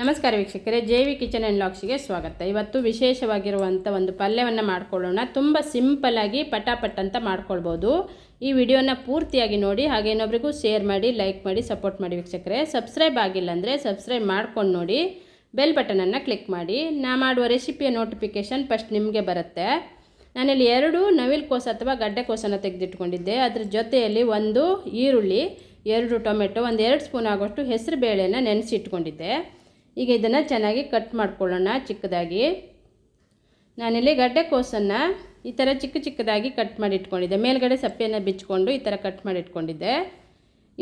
ನಮಸ್ಕಾರ ವೀಕ್ಷಕರೇ, J V kitchen and ಲಾಕ್ಸ್ಗೆ ಸ್ವಾಗತ. ಇವತ್ತು ವಿಶೇಷವಾಗಿರುವಂಥ ಒಂದು ಪಲ್ಯವನ್ನು ಮಾಡ್ಕೊಳ್ಳೋಣ. ತುಂಬ ಸಿಂಪಲ್ಲಾಗಿ ಪಟಾಪಟ್ ಅಂತ ಮಾಡ್ಕೊಳ್ಬೋದು. ಈ ವಿಡಿಯೋನ ಪೂರ್ತಿಯಾಗಿ ನೋಡಿ, ಹಾಗೆ ಶೇರ್ ಮಾಡಿ, ಲೈಕ್ ಮಾಡಿ, ಸಪೋರ್ಟ್ ಮಾಡಿ ವೀಕ್ಷಕರೇ. ಸಬ್ಸ್ಕ್ರೈಬ್ ಆಗಿಲ್ಲ ಅಂದರೆ ಸಬ್ಸ್ಕ್ರೈಬ್ ಮಾಡ್ಕೊಂಡು ನೋಡಿ, ಬೆಲ್ ಬಟನನ್ನು ಕ್ಲಿಕ್ ಮಾಡಿ. ನಾ ಮಾಡುವ ರೆಸಿಪಿಯ ನೋಟಿಫಿಕೇಷನ್ ಫಸ್ಟ್ ನಿಮಗೆ ಬರುತ್ತೆ. ನಾನಿಲ್ಲಿ ಎರಡು ನವಿಲು ಕೋಸ ಅಥವಾ ಗಡ್ಡೆ ಕೋಸನ್ನು ತೆಗೆದಿಟ್ಕೊಂಡಿದ್ದೆ. ಅದ್ರ ಜೊತೆಯಲ್ಲಿ ಒಂದು ಈರುಳ್ಳಿ, ಎರಡು ಟೊಮೆಟೊ ಒಂದು ಎರಡು ಸ್ಪೂನ್ ಆಗೋಷ್ಟು ಹೆಸರು ಬೇಳೆನ ನೆನೆಸಿಟ್ಕೊಂಡಿದ್ದೆ. ಈಗ ಇದನ್ನು ಚೆನ್ನಾಗಿ ಕಟ್ ಮಾಡ್ಕೊಳ್ಳೋಣ ಚಿಕ್ಕದಾಗಿ. ನಾನಿಲ್ಲಿ ಗಡ್ಡೆಕೋಸನ್ನು ಈ ಥರ ಚಿಕ್ಕ ಚಿಕ್ಕದಾಗಿ ಕಟ್ ಮಾಡಿ ಇಟ್ಕೊಂಡಿದ್ದೆ ಮೇಲ್ಗಡೆ ಸಪ್ಪೆಯನ್ನು ಬಿಚ್ಕೊಂಡು ಈ ಥರ ಕಟ್ ಮಾಡಿ ಇಟ್ಕೊಂಡಿದ್ದೆ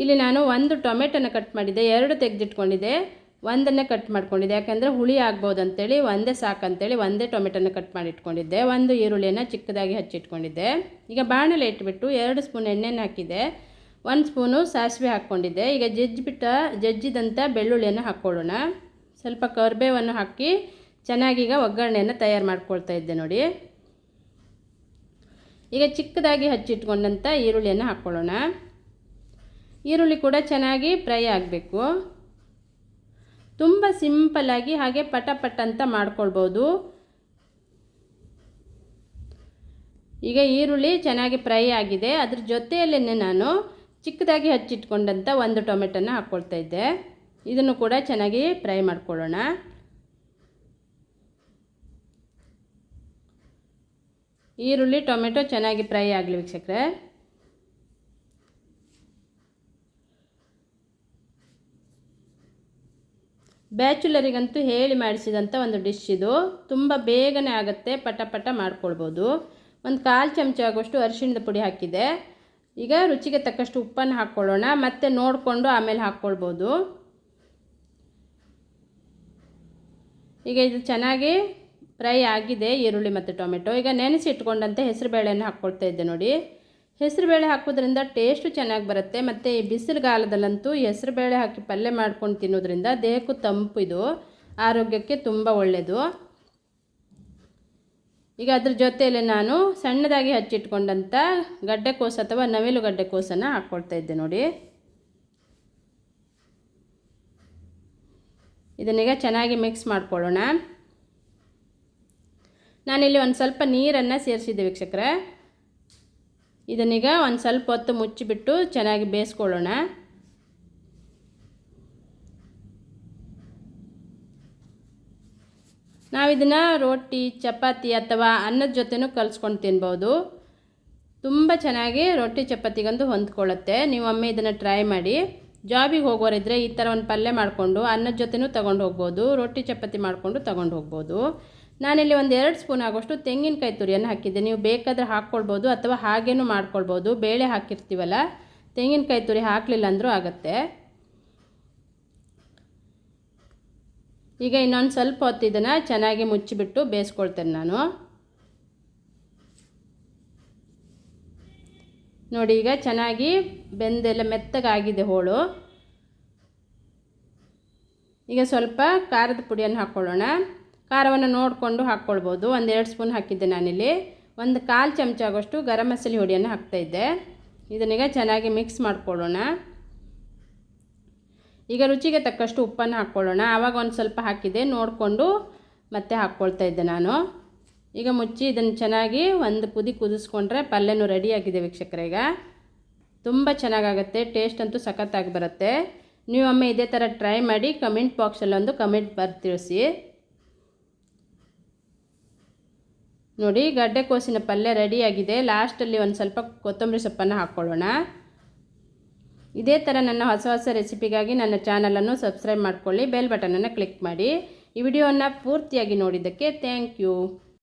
ಇಲ್ಲಿ ನಾನು ಒಂದು ಟೊಮೆಟೊನ ಕಟ್ ಮಾಡಿದ್ದೆ, ಎರಡು ತೆಗೆದಿಟ್ಕೊಂಡಿದ್ದೆ, ಒಂದನ್ನೇ ಕಟ್ ಮಾಡ್ಕೊಂಡಿದ್ದೆ. ಯಾಕೆಂದರೆ ಹುಳಿ ಆಗ್ಬೋದು ಅಂತೇಳಿ ಒಂದೇ ಸಾಕಂತೇಳಿ ಒಂದೇ ಟೊಮೆಟೊನ ಕಟ್ ಮಾಡಿ ಇಟ್ಕೊಂಡಿದ್ದೆ ಒಂದು ಈರುಳ್ಳಿಯನ್ನು ಚಿಕ್ಕದಾಗಿ ಹಚ್ಚಿಟ್ಕೊಂಡಿದ್ದೆ. ಈಗ ಬಾಣಲೆ ಇಟ್ಬಿಟ್ಟು ಎರಡು ಸ್ಪೂನ್ ಎಣ್ಣೆನ ಹಾಕಿದ್ದೆ ಒಂದು ಸ್ಪೂನು ಸಾಸಿವೆ ಹಾಕ್ಕೊಂಡಿದ್ದೆ. ಈಗ ಜಜ್ಜಿಬಿಟ್ಟ ಜಜ್ಜಿದಂಥ ಬೆಳ್ಳುಳ್ಳಿಯನ್ನು ಹಾಕ್ಕೊಳ್ಳೋಣ. ಸ್ವಲ್ಪ ಕರ್ಬೇವನ್ನು ಹಾಕಿ ಚೆನ್ನಾಗೀಗ ಒಗ್ಗರಣೆಯನ್ನು ತಯಾರು ಮಾಡ್ಕೊಳ್ತಾ ಇದ್ದೆ ನೋಡಿ. ಈಗ ಚಿಕ್ಕದಾಗಿ ಹಚ್ಚಿಟ್ಕೊಂಡಂಥ ಈರುಳ್ಳಿಯನ್ನು ಹಾಕ್ಕೊಳ್ಳೋಣ. ಈರುಳ್ಳಿ ಕೂಡ ಚೆನ್ನಾಗಿ ಫ್ರೈ ಆಗಬೇಕು. ತುಂಬ ಸಿಂಪಲ್ಲಾಗಿ ಹಾಗೆ ಪಟ ಪಟ ಅಂತ ಮಾಡ್ಕೊಳ್ಬೋದು. ಈಗ ಈರುಳ್ಳಿ ಚೆನ್ನಾಗಿ ಫ್ರೈ ಆಗಿದೆ. ಅದ್ರ ಜೊತೆಯಲ್ಲೇ ನಾನು ಚಿಕ್ಕದಾಗಿ ಹಚ್ಚಿಟ್ಕೊಂಡಂಥ ಒಂದು ಟೊಮೆಟೊನ ಹಾಕ್ಕೊಳ್ತಾ ಇದ್ದೆ. ಇದನ್ನು ಕೂಡ ಚೆನ್ನಾಗಿ ಫ್ರೈ ಮಾಡ್ಕೊಳ್ಳೋಣ. ಈರುಳ್ಳಿ, ಟೊಮೆಟೊ ಚೆನ್ನಾಗಿ ಫ್ರೈ ಆಗಲಿ ವೀಕ್ಷಕರೆ. ಬ್ಯಾಚುಲರಿಗಂತೂ ಹೇಳಿ ಮಾಡಿಸಿದಂಥ ಒಂದು ಡಿಶ್ ಇದು. ತುಂಬ ಬೇಗನೆ ಆಗುತ್ತೆ, ಪಟ ಪಟ ಮಾಡ್ಕೊಳ್ಬೋದು. ಒಂದು ಕಾಲು ಚಮಚ ಆಗುವಷ್ಟು ಅರಿಶಿಣದ ಪುಡಿ ಹಾಕಿದೆ. ಈಗ ರುಚಿಗೆ ತಕ್ಕಷ್ಟು ಉಪ್ಪನ್ನು ಹಾಕ್ಕೊಳ್ಳೋಣ. ಮತ್ತೆ ನೋಡಿಕೊಂಡು ಆಮೇಲೆ ಹಾಕ್ಕೊಳ್ಬೋದು. ಈಗ ಇದು ಚೆನ್ನಾಗಿ ಫ್ರೈ ಆಗಿದೆ, ಈರುಳ್ಳಿ ಮತ್ತು ಟೊಮೆಟೊ. ಈಗ ನೆನೆಸಿ ಇಟ್ಕೊಂಡಂತೆ ಹೆಸರುಬೇಳೆಯನ್ನು ಹಾಕ್ಕೊಳ್ತಾ ಇದ್ದೆ ನೋಡಿ. ಹೆಸರುಬೇಳೆ ಹಾಕೋದ್ರಿಂದ ಟೇಸ್ಟು ಚೆನ್ನಾಗಿ ಬರುತ್ತೆ. ಮತ್ತು ಈ ಬಿಸಿಲುಗಾಲದಲ್ಲಂತೂ ಹೆಸರುಬೇಳೆ ಹಾಕಿ ಪಲ್ಯ ಮಾಡ್ಕೊಂಡು ತಿನ್ನೋದ್ರಿಂದ ದೇಹಕ್ಕೂ ತಂಪು ಇದು. ಆರೋಗ್ಯಕ್ಕೆ ತುಂಬ ಒಳ್ಳೆಯದು ಈಗ ಅದ್ರ ಜೊತೆಯಲ್ಲಿ ನಾನು ಸಣ್ಣದಾಗಿ ಹಚ್ಚಿಟ್ಕೊಂಡಂಥ ಗಡ್ಡೆಕೋಸು ಅಥವಾ ನವಿಲು ಗಡ್ಡೆಕೋಸನ್ನು ಹಾಕ್ಕೊಳ್ತಾ ಇದ್ದೆ ನೋಡಿ. ಇದನ್ನೀಗ ಚೆನ್ನಾಗಿ ಮಿಕ್ಸ್ ಮಾಡ್ಕೊಳ್ಳೋಣ. ನಾನಿಲ್ಲಿ ಒಂದು ಸ್ವಲ್ಪ ನೀರನ್ನು ಸೇರಿಸಿದ್ದೆ ವೀಕ್ಷಕರೇ. ಇದನ್ನೀಗ ಒಂದು ಸ್ವಲ್ಪ ಹೊತ್ತು ಮುಚ್ಚಿಬಿಟ್ಟು ಚೆನ್ನಾಗಿ ಬೇಯಿಸ್ಕೊಳ್ಳೋಣ. ನಾವಿದನ್ನು ರೊಟ್ಟಿ ಚಪಾತಿ ಅಥವಾ ಅನ್ನದ ಜೊತೆನೂ ಕಲಿಸ್ಕೊಂಡು ತಿನ್ಬೋದು. ತುಂಬ ಚೆನ್ನಾಗಿ ರೊಟ್ಟಿ ಚಪಾತಿಗಂದು ಹೊಂದ್ಕೊಳ್ಳುತ್ತೆ. ನೀವು ಒಮ್ಮೆ ಇದನ್ನು ಟ್ರೈ ಮಾಡಿ. ಜಾಬಿಗೆ ಹೋಗೋರಿದ್ರೆ ಈ ಥರ ಒಂದು ಪಲ್ಯ ಮಾಡಿಕೊಂಡು ಅನ್ನದ ಜೊತೆನೂ ತೊಗೊಂಡು ಹೋಗ್ಬೋದು, ರೊಟ್ಟಿ ಚಪಾತಿ ಮಾಡಿಕೊಂಡು ತೊಗೊಂಡು ಹೋಗ್ಬೋದು. ನಾನಿಲ್ಲಿ ಒಂದು ಎರಡು ಸ್ಪೂನ್ ಆಗೋಷ್ಟು ತೆಂಗಿನಕಾಯಿ ತುರಿಯನ್ನು ಹಾಕಿದ್ದೆ. ನೀವು ಬೇಕಾದರೆ ಹಾಕ್ಕೊಳ್ಬೋದು ಅಥವಾ ಹಾಗೇನೂ ಮಾಡ್ಕೊಳ್ಬೋದು. ಬೇಳೆ ಹಾಕಿರ್ತೀವಲ್ಲ, ತೆಂಗಿನಕಾಯಿ ತುರಿ ಹಾಕಲಿಲ್ಲ ಅಂದರೂ ಆಗುತ್ತೆ. ಈಗ ಇನ್ನೊಂದು ಸ್ವಲ್ಪ ಹೊತ್ತು ಚೆನ್ನಾಗಿ ಮುಚ್ಚಿಬಿಟ್ಟು ಬೇಯಿಸ್ಕೊಳ್ತೇನೆ ನಾನು. ನೋಡಿ ಈಗ ಚೆನ್ನಾಗಿ ಬೆಂದೆಲ್ಲ ಮೆತ್ತಗಾಗಿದೆ ಹೋಳು. ಈಗ ಸ್ವಲ್ಪ ಖಾರದ ಪುಡಿಯನ್ನು ಹಾಕ್ಕೊಳ್ಳೋಣ. ಖಾರವನ್ನು ನೋಡಿಕೊಂಡು ಹಾಕ್ಕೊಳ್ಬೋದು. ಒಂದು ಎರಡು ಸ್ಪೂನ್ ಹಾಕಿದ್ದೆ ನಾನಿಲ್ಲಿ. ಒಂದು ಕಾಲು ಚಮಚ ಆಗೋಷ್ಟು ಗರಂ ಮಸಾಲೆ ಹುಡಿಯನ್ನು ಹಾಕ್ತಾಯಿದ್ದೆ ಇದನ್ನೀಗ ಚೆನ್ನಾಗಿ ಮಿಕ್ಸ್ ಮಾಡ್ಕೊಳ್ಳೋಣ. ಈಗ ರುಚಿಗೆ ತಕ್ಕಷ್ಟು ಉಪ್ಪನ್ನು ಹಾಕ್ಕೊಳ್ಳೋಣ. ಆವಾಗ ಒಂದು ಸ್ವಲ್ಪ ಹಾಕಿದೆ. ನೋಡಿಕೊಂಡು ಮತ್ತೆ ಹಾಕ್ಕೊಳ್ತಾ ಇದ್ದೆ ನಾನು. ಈಗ ಮುಚ್ಚಿ ಇದನ್ನು ಚೆನ್ನಾಗಿ ಒಂದು ಕುದಿ ಕುದಿಸ್ಕೊಂಡ್ರೆ ಪಲ್ಯನೂ ರೆಡಿಯಾಗಿದೆ ವೀಕ್ಷಕರೀಗ ತುಂಬ ಚೆನ್ನಾಗಾಗುತ್ತೆ ಟೇಸ್ಟ್ ಅಂತೂ ಸಖತ್ತಾಗಿ ಬರುತ್ತೆ. ನೀವು ಒಮ್ಮೆ ಇದೇ ಥರ ಟ್ರೈ ಮಾಡಿ ಕಮೆಂಟ್ ಬಾಕ್ಸಲ್ಲೊಂದು ಕಮೆಂಟ್ ಬರ್ತಿಳಿಸಿ ನೋಡಿ ಗಡ್ಡೆಕೋಸಿನ ಪಲ್ಯ ರೆಡಿಯಾಗಿದೆ ಲಾಸ್ಟಲ್ಲಿ ಒಂದು ಸ್ವಲ್ಪ ಕೊತ್ತಂಬರಿ ಸೊಪ್ಪನ್ನು ಹಾಕ್ಕೊಳ್ಳೋಣ. ಇದೇ ಥರ ನನ್ನ ಹೊಸ ಹೊಸ ರೆಸಿಪಿಗಾಗಿ ನನ್ನ ಚಾನಲನ್ನು ಸಬ್ಸ್ಕ್ರೈಬ್ ಮಾಡ್ಕೊಳ್ಳಿ ಬೆಲ್ ಬಟನನ್ನು ಕ್ಲಿಕ್ ಮಾಡಿ. ಈ ವಿಡಿಯೋವನ್ನು ಪೂರ್ತಿಯಾಗಿ ನೋಡಿದ್ದಕ್ಕೆ ಥ್ಯಾಂಕ್ ಯು